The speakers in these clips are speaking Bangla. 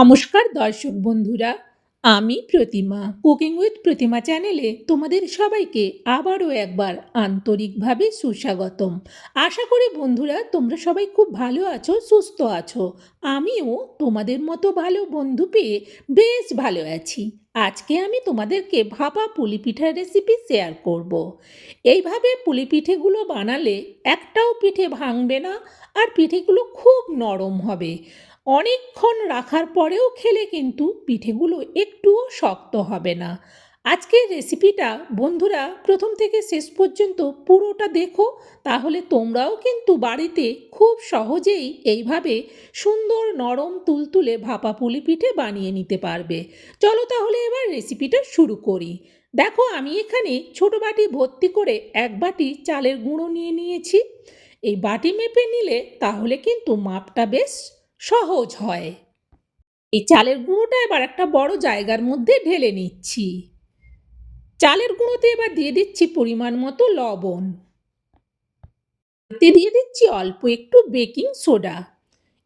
নমস্কার দর্শক বন্ধুরা, আমি প্রতিমা। কুকিং উইথ প্রতিমা চ্যানেলে তোমাদের সবাইকে আবারও একবার আন্তরিকভাবে সুস্বাগতম। আশা করি বন্ধুরা, তোমরা সবাই খুব ভালো আছো, সুস্থ আছো। আমিও তোমাদের মতো ভালো বন্ধু পেয়ে বেশ ভালো আছি। আজকে আমি তোমাদেরকে ভাপা পুলি পিঠার রেসিপি শেয়ার করব। এইভাবে পুলি পিঠেগুলো বানালে একটাও পিঠে ভাঙবে না, আর পিঠেগুলো খুব নরম হবে। অনেকক্ষণ রাখার পরেও খেলে কিন্তু পিঠেগুলো একটুও শক্ত হবে না। আজকের রেসিপিটা বন্ধুরা প্রথম থেকে শেষ পর্যন্ত পুরোটা দেখো, তাহলে তোমরাও কিন্তু বাড়িতে খুব সহজেই এইভাবে সুন্দর নরম তুলতুলে ভাপা পুলি পিঠে বানিয়ে নিতে পারবে। চলো তাহলে এবার রেসিপিটা শুরু করি। দেখো আমি এখানে ছোট বাটি ভর্তি করে এক বাটি চালের গুঁড়ো নিয়ে নিয়েছি। এই বাটি মেপে নিলে তাহলে কিন্তু মাপটা বেশ সহজ হয়। এই চালের গুঁড়োটা এবার একটা বড় জায়গার মধ্যে ঢেলে নিচ্ছি। চালের গুঁড়োতে এবার দিয়ে দিচ্ছি পরিমাণ মতো লবণ। দিয়ে দিচ্ছি অল্প একটু বেকিং সোডা।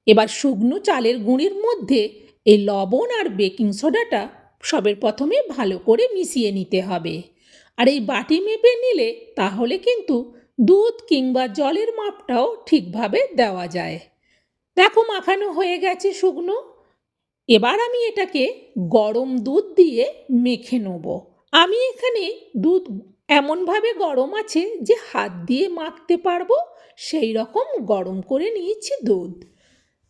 এবার শুকনো চালের গুঁড়ির মধ্যে এই লবণ আর বেকিং সোডাটা সবের প্রথমে ভালো করে মিশিয়ে নিতে হবে। আর এই বাটি মেপে নিলে তাহলে কিন্তু দুধ কিংবা জলের মাপটাও ঠিকভাবে দেওয়া যায়। দেখো মাখানো হয়ে গেছে শুকনো। এবার আমি এটাকে গরম দুধ দিয়ে মেখে নেব। আমি এখানে দুধ এমনভাবে গরম আছে যে হাত দিয়ে মাখতে পারব, সেই রকম গরম করে নিয়েছি দুধ।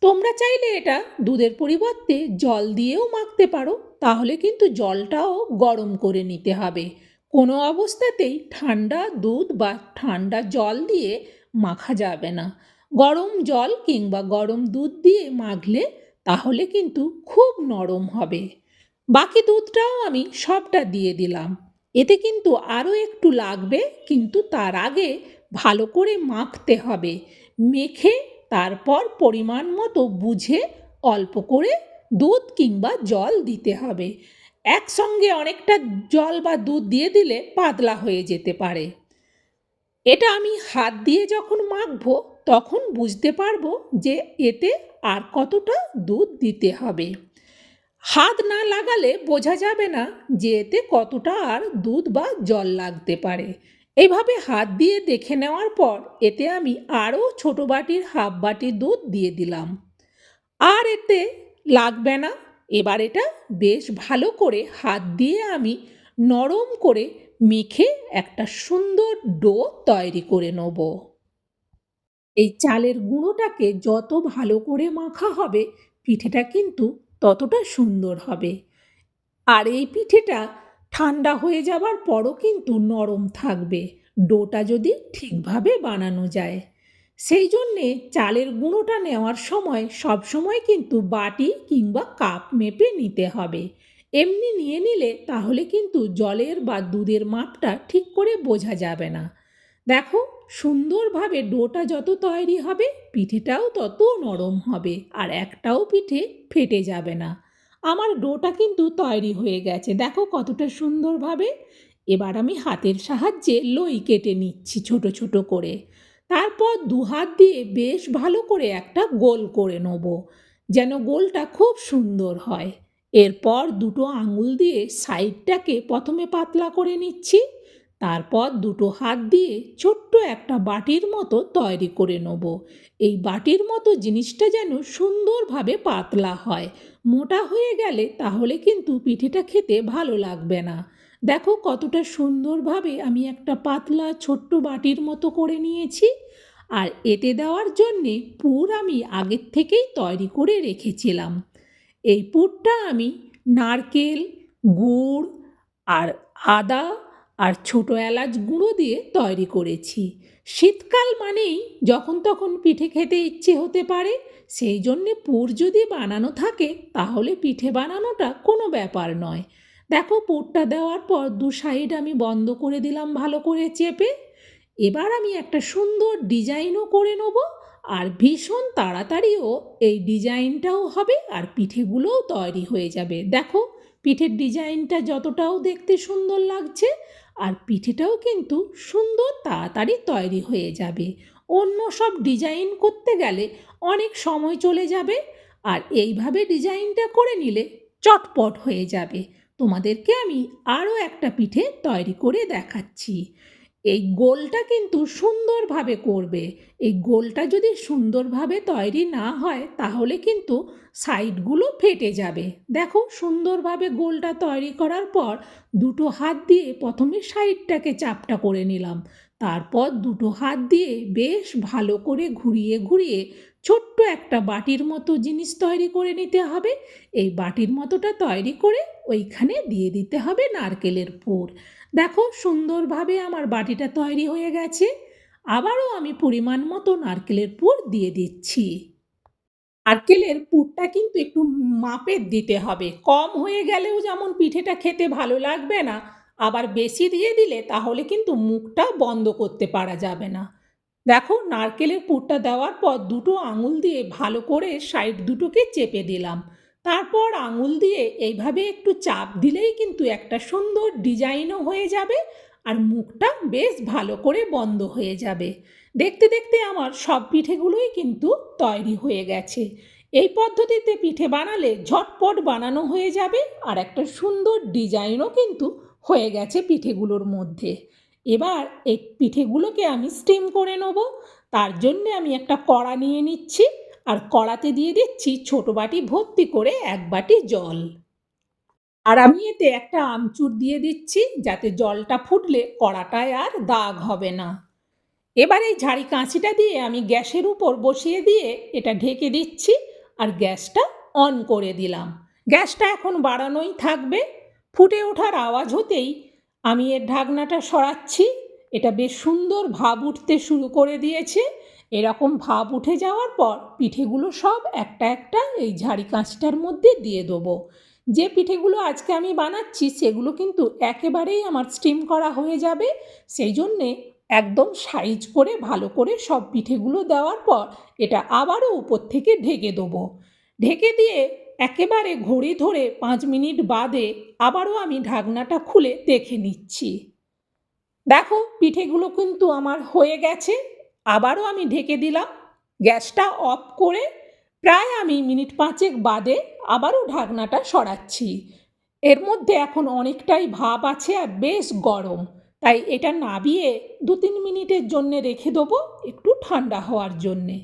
তোমরা চাইলে এটা দুধের পরিবর্তে জল দিয়েও মাখতে পারো, তাহলে কিন্তু জলটাও গরম করে নিতে হবে। কোনো অবস্থাতেই ঠান্ডা দুধ বা ঠান্ডা জল দিয়ে মাখা যাবে না। গরম জল কিংবা গরম দুধ দিয়ে মাখলে তাহলে কিন্তু খুব নরম হবে। বাকি দুধটাও আমি সবটা দিয়ে দিলাম। এতে কিন্তু আরও একটু লাগবে, কিন্তু তার আগে ভালো করে মাখতে হবে। মেখে তারপর পরিমাণ মতো বুঝে অল্প করে দুধ কিংবা জল দিতে হবে। একসঙ্গে অনেকটা জল বা দুধ দিয়ে দিলে পাতলা হয়ে যেতে পারে। এটা আমি হাত দিয়ে যখন মাখবো তখন বুঝতে পারব যে এতে আর কতটা দুধ দিতে হবে। হাত না লাগালে বোঝা যাবে না যে এতে কতটা আর দুধ বা জল লাগতে পারে। এইভাবে হাত দিয়ে দেখে নেওয়ার পর এতে আমি আরও ছোট বাটির, হাফ বাটি দুধ দিয়ে দিলাম। আর এতে লাগবে না। এবার এটা বেশ ভালো করে হাত দিয়ে আমি নরম করে মেখে একটা সুন্দর ডো তৈরি করে নেব। এই চালের গুঁড়োটাকে যত ভালো করে মাখা হবে, পিঠেটা কিন্তু ততটা সুন্দর হবে। আর এই পিঠেটা ঠান্ডা হয়ে যাবার পরও কিন্তু নরম থাকবে, ডোটা যদি ঠিকভাবে বানানো যায়। সেই জন্যে চালের গুঁড়োটা নেওয়ার সময় সব সময় কিন্তু বাটি কিংবা কাপ মেপে নিতে হবে। এমনি নিয়ে নিলে তাহলে কিন্তু জলের বা দুধের মাপটা ঠিক করে বোঝা যাবে না। দেখো, সুন্দরভাবে ডোটা যত তৈরি হবে, পিঠেটাও তত নরম হবে, আর একটাও পিঠে ফেটে যাবে না। আমার ডোটা কিন্তু তৈরি হয়ে গেছে। দেখো কতটা সুন্দরভাবে। এবার আমি হাতের সাহায্যে লই কেটে নিচ্ছি ছোট ছোট করে। তারপর দু হাত দিয়ে বেশ ভালো করে একটা গোল করে নেব, যেন গোলটা খুব সুন্দর হয়। এরপর দুটো আঙুল দিয়ে সাইডটাকে প্রথমে পাতলা করে নিচ্ছি। তারপর দুটো হাত দিয়ে ছোট্ট একটা বাটির মতো তৈরি করে নেব। এই বাটির মতো জিনিসটা যেন সুন্দরভাবে পাতলা হয়। মোটা হয়ে গেলে তাহলে কিন্তু পিঠেটা খেতে ভালো লাগবে না। দেখো কতটা সুন্দরভাবে আমি একটা পাতলা ছোট্ট বাটির মতো করে নিয়েছি। আর এতে দেওয়ার জন্যে পুর আমি আগের থেকেই তৈরি করে রেখেছিলাম। এই পুরটা আমি নারকেল, গুড় আর আদা আর ছোটো এলাচ গুঁড়ো দিয়ে তৈরি করেছি। শীতকাল মানেই যখন তখন পিঠে খেতে ইচ্ছে হতে পারে, সেই জন্যে পুর যদি বানানো থাকে, তাহলে পিঠে বানানোটা কোনো ব্যাপার নয়। দেখো, পুরটা দেওয়ার পর দু সাইড আমি বন্ধ করে দিলাম ভালো করে চেপে। এবার আমি একটা সুন্দর ডিজাইনও করে নেব, আর ভীষণ তাড়াতাড়িও এই ডিজাইনটাও হবে আর পিঠেগুলোও তৈরি হয়ে যাবে। দেখো, পিঠের ডিজাইনটা যতটাও দেখতে সুন্দর লাগছে আর পিঠেটাও কিন্তু সুন্দর তাড়াতাড়ি তৈরি হয়ে যাবে। অন্য সব ডিজাইন করতে গেলে অনেক সময় চলে যাবে আর এইভাবে ডিজাইনটা করে নিলে চটপট হয়ে যাবে। তোমাদেরকে আমি আরও একটা পিঠে তৈরি করে দেখাচ্ছি। এই গোলটা কিন্তু সুন্দরভাবে করবে। এই গোলটা যদি সুন্দরভাবে তৈরি না হয়, তাহলে কিন্তু সাইডগুলো ফেটে যাবে। দেখো, সুন্দরভাবে গোলটা তৈরি করার পর দুটো হাত দিয়ে প্রথমে সাইডটাকে চাপটা করে নিলাম। তারপর দুটো হাত দিয়ে বেশ ভালো করে ঘুরিয়ে ঘুরিয়ে ছোট্ট একটা বাটির মতো জিনিস তৈরি করে নিতে হবে। এই বাটির মতোটা তৈরি করে ওইখানে দিয়ে দিতে হবে নারকেলের পুর। দেখো সুন্দরভাবে আমার বাটিটা তৈরি হয়ে গেছে। আবারও আমি পরিমাণ মতো নারকেলের পুর দিয়ে দিচ্ছি। নারকেলের পুরটা কিন্তু একটু মাপের দিতে হবে। কম হয়ে গেলেও যেমন পিঠেটা খেতে ভালো লাগবে না, আবার বেশি দিয়ে দিলে তাহলে কিন্তু মুখটা বন্ধ করতে পারা যাবে না। দেখো নারকেলের পুরটা দেওয়ার পর দুটো আঙুল দিয়ে ভালো করে সাইড দুটোকে চেপে দিলাম। তারপর আঙুল দিয়ে এইভাবে একটু চাপ দিলেই কিন্তু একটা সুন্দর ডিজাইনও হয়ে যাবে আর মুখটা বেশ ভালো করে বন্ধ হয়ে যাবে। দেখতে দেখতে আমার সব পিঠেগুলোই কিন্তু তৈরি হয়ে গেছে। এই পদ্ধতিতে পিঠে বানালে ঝটপট বানানো হয়ে যাবে আর একটা সুন্দর ডিজাইনও কিন্তু হয়ে গেছে পিঠেগুলোর মধ্যে। এবার এই পিঠেগুলোকে আমি স্টিম করে নেব। তার জন্যে আমি একটা কড়া নিয়ে নিচ্ছি। আর কড়াতে দিয়ে দিচ্ছি ছোট বাটি ভর্তি করে এক বাটি জল। আর আমি এতে একটা আমচুর দিয়ে দিচ্ছি যাতে জলটা ফুটলে কড়াটায় আর দাগ হবে না। এবার এই ঝাড়ি কাঁচিটা দিয়ে আমি গ্যাসের উপর বসিয়ে দিয়ে এটা ঢেকে দিচ্ছি আর গ্যাসটা অন করে দিলাম। গ্যাসটা এখন বাড়ানোই থাকবে। ফুটে ওঠার আওয়াজ হতেই আমি এর ঢাকনাটা সরাচ্ছি। এটা বেশ সুন্দর ভাব উঠতে শুরু করে দিয়েছে। এরকম ভাব উঠে যাওয়ার পর পিঠেগুলো সব একটা একটা এই ঝাড়ি কাঁচটার মধ্যে দিয়ে দেবো। যে পিঠেগুলো আজকে আমি বানাচ্ছি সেগুলো কিন্তু একেবারেই আমার স্টিম করা হয়ে যাবে। সেই জন্যে একদম সাইজ করে ভালো করে সব পিঠেগুলো দেওয়ার পর এটা আবারও উপর থেকে ঢেকে দেবো। ঢেকে দিয়ে একেবারে ঘড়ি ধরে পাঁচ মিনিট বাদে আবারও আমি ঢাকনাটা খুলে দেখে নিচ্ছি। দেখো পিঠেগুলো কিন্তু আমার হয়ে গেছে। আবারও আমি ঢেকে দিলাম। গ্যাসটা অফ করে প্রায় আমি মিনিট পাঁচেক বাদে আবারও ঢাকনাটা সরাচ্ছি। এর মধ্যে এখন অনেকটাই ভাব আছে আর বেশ গরম। তাই এটা নাবিয়ে দু তিন মিনিটের জন্য রেখে দেবো একটু ঠান্ডা হওয়ার জন্যে।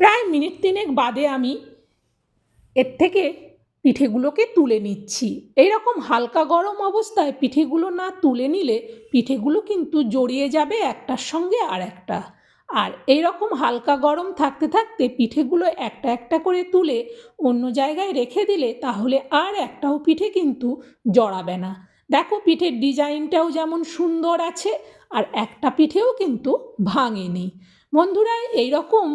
প্রায় মিনিট তিনেক বাদে আমি এর থেকে পিঠেগুলোকে তুলে নিচ্ছি। এইরকম হালকা গরম অবস্থায় পিঠেগুলো না তুলে নিলে পিঠেগুলো কিন্তু জড়িয়ে যাবে একটার সঙ্গে আর একটা আর এই রকম হালকা গরম থাকতে থাকতে পিঠেগুলো একটা একটা করে তুলে অন্য জায়গায় রেখে দিলে তাহলে আর একটাও পিঠে কিন্তু জড়াবে না। দেখো পিঠের ডিজাইনটাও যেমন সুন্দর আছে আর একটা পিঠেও কিন্তু ভাঙেনি। বন্ধুরা এই রকম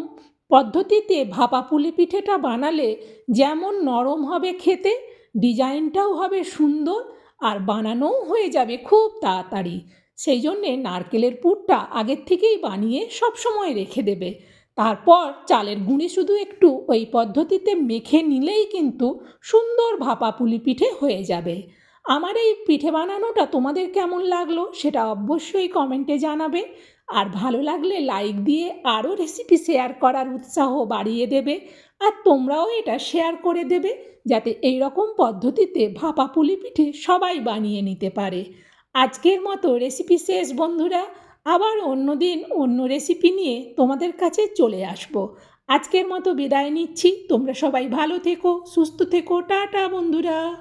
পদ্ধতিতে ভাপা পুলি পিঠেটা বানালে যেমন নরম হবে খেতে, ডিজাইনটাও হবে সুন্দর আর বানানোও হয়ে যাবে খুব তাড়াতাড়ি। সেই জন্যে নারকেলের পুরটা আগের থেকেই বানিয়ে সব সময় রেখে দেবে। তারপর চালের গুঁড়ি শুধু একটু ওই পদ্ধতিতে মেখে নিলেই কিন্তু সুন্দর ভাপা পুলি পিঠে হয়ে যাবে। আমার এই পিঠে বানানোটা তোমাদের কেমন লাগল সেটা অবশ্যই কমেন্টে জানাবে। আর ভালো লাগলে লাইক দিয়ে আরও রেসিপি শেয়ার করার উৎসাহ বাড়িয়ে দেবে। আর তোমরাও এটা শেয়ার করে দেবে যাতে এই রকম পদ্ধতিতে ভাপা পুলি পিঠে সবাই বানিয়ে নিতে পারে। আজকের মতো রেসিপি শেষ, বন্ধুরা। আবার অন্য দিন অন্য রেসিপি নিয়ে তোমাদের কাছে চলে আসব। আজকের মতো বিদায় নিচ্ছি। তোমরা সবাই ভালো থেকো, সুস্থ থেকো। টাটা, বন্ধুরা।